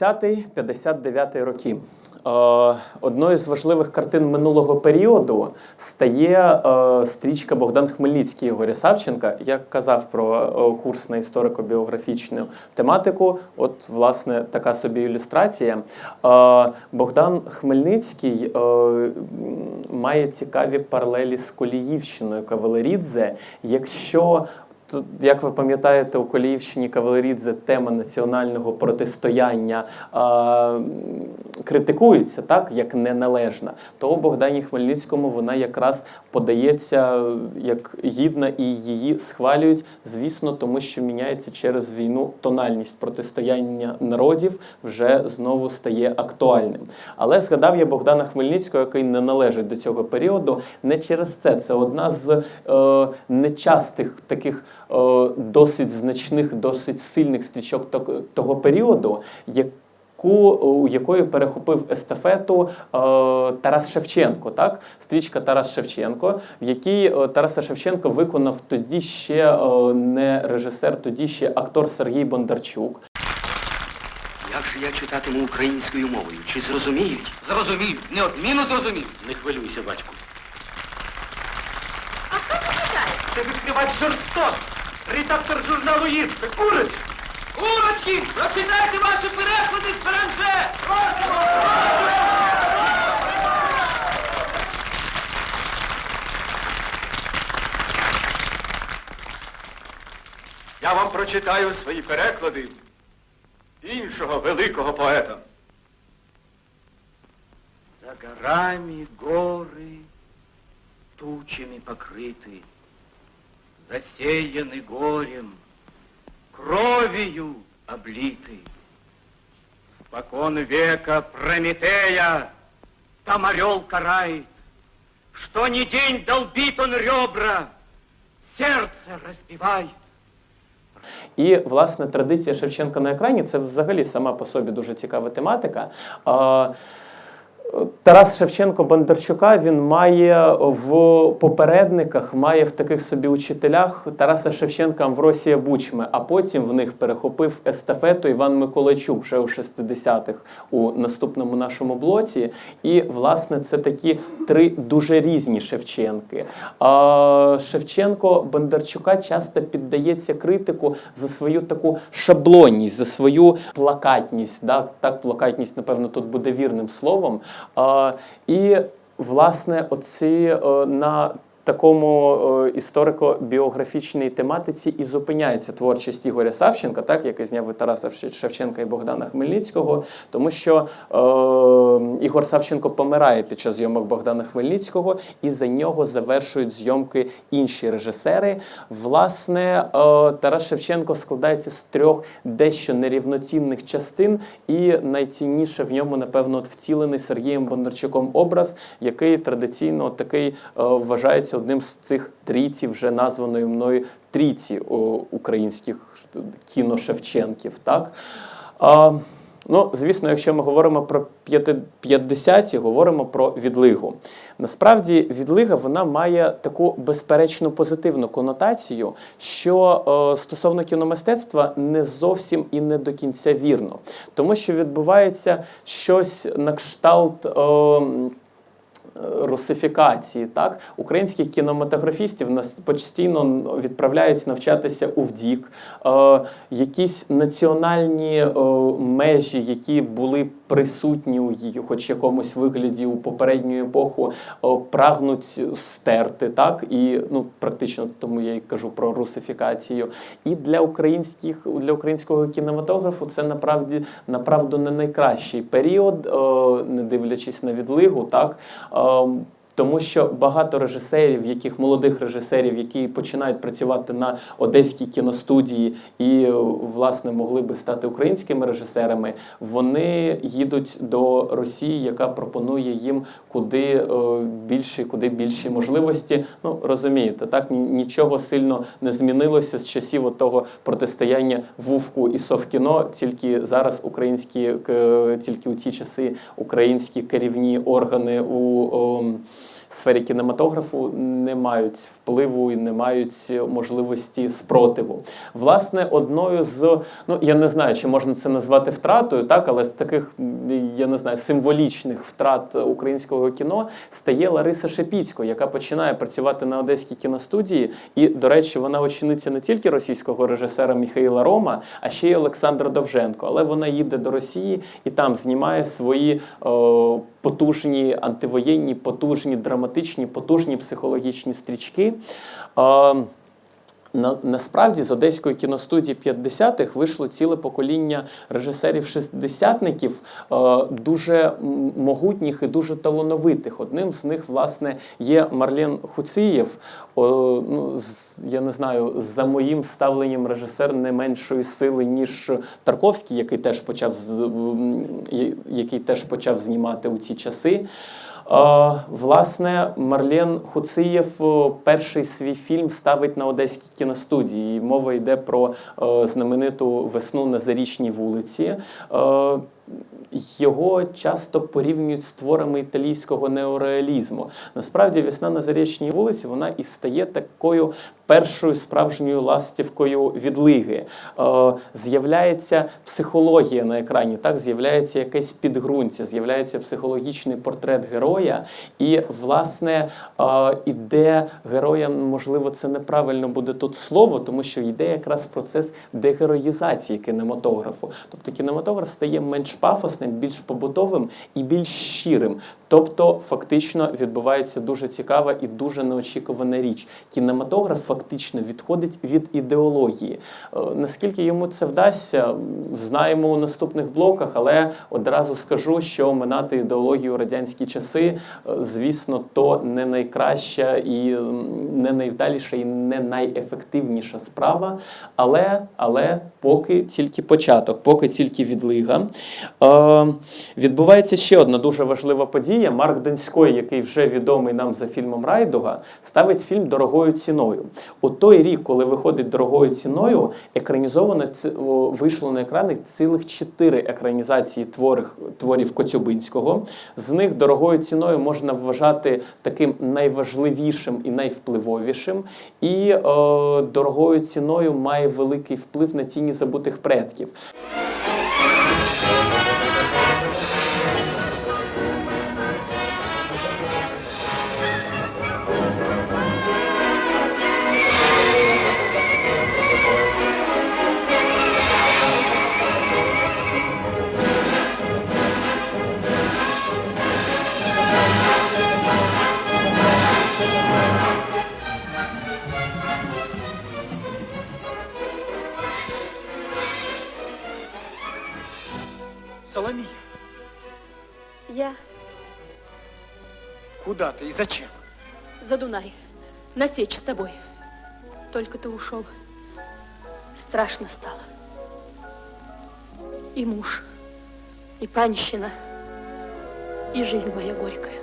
50-59 роки. Е, Одною з важливих картин минулого періоду стає е, стрічка Богдан Хмельницький Ігоря Савченка. Я казав про е, курс на історико-біографічну тематику. От, власне, така собі ілюстрація. Богдан Хмельницький має цікаві паралелі з Коліївщиною Кавалерідзе. Якщо Як ви пам'ятаєте, у Коліївщині Кавалерідзе тема національного протистояння а, критикується так, як неналежна, то у Богдані Хмельницькому вона якраз подається як гідна і її схвалюють, звісно, тому що міняється через війну тональність протистояння народів вже знову стає актуальним. Але згадав я Богдана Хмельницького, який не належить до цього періоду, не через це. Це одна з е, нечастих таких е, досить значних, досить сильних стрічок тог- того періоду, яку, у якої перехопив естафету е, Тарас Шевченко. Так? Стрічка Тарас Шевченко, в якій е, Тараса Шевченко виконав тоді ще е, не режисер, тоді ще актор Сергій Бондарчук. Як же я читатиму українською мовою? Чи зрозуміють? Зрозумів, неодмінно зрозумів. Не хвилюйся, батьку. А хто це читає? Це відкривач жорсток Редактор журналу «Іспит». Курач! Курочки! Прочитайте ваші переклади з Франце! Я вам прочитаю свої переклади іншого великого поета. За горами горы тучами покрыты, Засеяны горем, кровью облиты. Спокон века Прометея Там орел карает, что ни день долбит он ребра, Сердце разбивает. І власне традиція Шевченка на екрані це взагалі сама по собі дуже цікава тематика. Тарас Шевченко Бондарчука він має в попередниках, має в таких собі учителях Тараса Шевченка Амвросія Бучми, а потім в них перехопив естафету Іван Миколайчук вже у 60-х у наступному нашому блоці. І, власне, це такі три дуже різні Шевченки. А, Шевченко Бондарчука часто піддається критику за свою таку шаблонність, за свою плакатність. Да? Так, плакатність, напевно, тут буде вірним словом. І, власне, оці е, на такому е, історико-біографічній тематиці і зупиняється творчість Ігоря Савченка, так, який зняв Тараса Шевченка і Богдана Хмельницького, тому що е, Ігор Савченко помирає під час зйомок Богдана Хмельницького, і за нього завершують зйомки інші режисери. Власне, е, Тарас Шевченко складається з трьох дещо нерівноцінних частин, і найцінніше в ньому, напевно, втілений Сергієм Бондарчуком образ, який традиційно такий е, вважається одним з цих трійців, вже названої мною трійці українських кіношевченків. Так? А, Ну, звісно, якщо ми говоримо про п'яти- 50-ті, говоримо про відлигу. Насправді, відлига вона має таку безперечно позитивну конотацію, що е, стосовно кіномистецтва не зовсім і не до кінця вірно, тому що відбувається щось на кшталт. Е, русифікації. Так? Українських кінематографістів нас постійно відправляють навчатися у ВДІК. Е, якісь національні е, межі, які були присутні у її, хоч якомусь вигляді у попередню епоху, е, прагнуть стерти. Так? І ну, практично тому я й кажу про русифікацію. І для українських для українського кінематографу це направді направду не найкращий період, е, не дивлячись на відлигу. Так? um, Тому що багато режисерів, яких молодих режисерів, які починають працювати на одеській кіностудії і е, власне могли би стати українськими режисерами, вони їдуть до Росії, яка пропонує їм куди е, більші, куди більші можливості. Ну розумієте, так нічого сильно не змінилося з часів того протистояння вувку і совкіно. Тільки зараз українські к- тільки у ті часи українські керівні органи у. Сфері кінематографу не мають впливу і не мають можливості спротиву. Власне, одною з ну я не знаю, чи можна це назвати втратою, так, але з таких я не знаю символічних втрат українського кіно стає Лариса Шепіцько, яка починає працювати на одеській кіностудії. І, до речі, вона очільниця не тільки російського режисера Міхаїла Рома, а ще й Олександра Довженко. Але вона їде до Росії і там знімає свої потужні антивоєнні, потужні драматичні, потужні психологічні стрічки. На, насправді з одеської кіностудії 50-х вийшло ціле покоління режисерів-шестидесятників, е, дуже могутніх і дуже талановитих. Одним з них, власне, є Марлен Хуцієв. О, ну, я не знаю, за моїм ставленням режисер не меншої сили, ніж Тарковський, який теж почав який теж почав знімати у ці часи. Власне, Марлен Хуциєв е, перший свій фільм ставить на одеській кіностудії. Мова йде про е, знамениту весну на Зарічній вулиці. Е, Його часто порівнюють з творами італійського неореалізму. Насправді, весна на Зарічній вулиці вона і стає такою першою справжньою ластівкою відлиги. З'являється психологія на екрані, так з'являється якесь підґрунтя, з'являється психологічний портрет героя. І, власне, іде героя, можливо, це неправильно буде тут слово, тому що йде якраз процес дегероїзації кінематографу. Тобто кінематограф стає менш пафосним, більш побутовим і більш щирим. Тобто, фактично відбувається дуже цікава і дуже неочікувана річ. Кінематограф фактично відходить від ідеології. Е, Наскільки йому це вдасться, знаємо у наступних блоках, але одразу скажу, що минати ідеологію радянські часи, е, звісно, то не найкраща і не найвдаліша і не найефективніша справа. Але, але поки тільки початок, поки тільки відлига. Е, відбувається ще одна дуже важлива подія. Марк Денський, який вже відомий нам за фільмом Райдуга, ставить фільм дорогою ціною. У той рік, коли виходить дорогою ціною, екранізовано вийшло на екрани цілих чотири екранізації творів, творів Коцюбинського. З них дорогою ціною можна вважати таким найважливішим і найвпливовішим. І е, дорогою ціною має великий вплив на тіні забутих предків. Соломия, Я куда ты и зачем? за Дунай. На сечь с тобой. Только ты ушел. Страшно стало. И муж, и панщина, и жизнь моя горькая.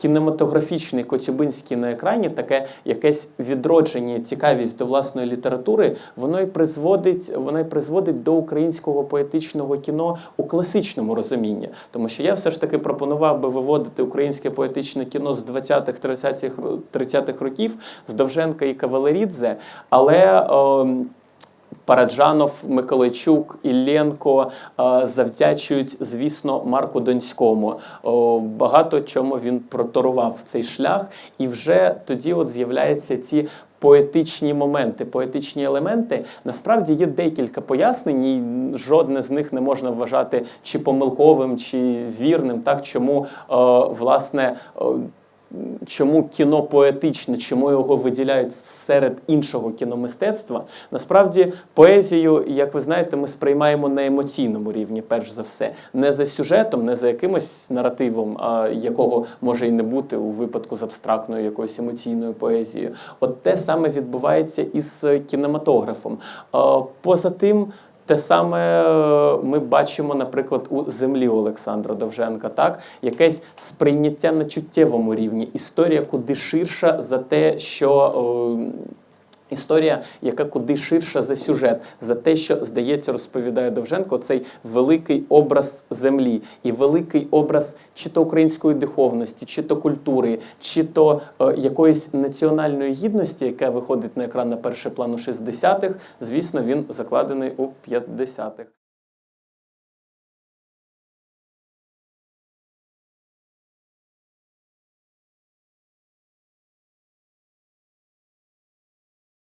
Кінематографічний Коцюбинський на екрані, таке якесь відродження, цікавість до власної літератури, воно й призводить, воно й призводить до українського поетичного кіно у класичному розумінні. Тому що я все ж таки пропонував би виводити українське поетичне кіно з 20-х, 30-х, 30-х років з Довженка і Кавалерідзе, але. ем, Параджанов, Миколайчук, Ілленко е, завдячують, звісно, Марку Донському. Багато чому він проторував цей шлях, і вже тоді от з'являються ці. Поетичні моменти, поетичні елементи. Насправді є декілька пояснень, і жодне з них не можна вважати чи помилковим, чи вірним. Так чому е, власне е, чому кіно поетичне, чому його виділяють серед іншого кіномистецтва. Насправді, поезію, як ви знаєте, ми сприймаємо на емоційному рівні, перш за все, не за сюжетом, не за якимось наративом, а якого може і не бути у випадку з абстрактною якоюсь емоційною поезією. От те саме відбувається із кінематографом. Поза тим. Те саме е, ми бачимо, наприклад, у землі Олександра Довженка, так якесь сприйняття на чуттєвому рівні. Історія куди ширша за те, що. Історія, яка куди ширша за сюжет, за те, що здається, розповідає Довженко, цей великий образ землі і великий образ чи то української духовності, чи то культури, чи то е, якоїсь національної гідності, яка виходить на екран на перший план у 60-х, звісно, він закладений у 50-х.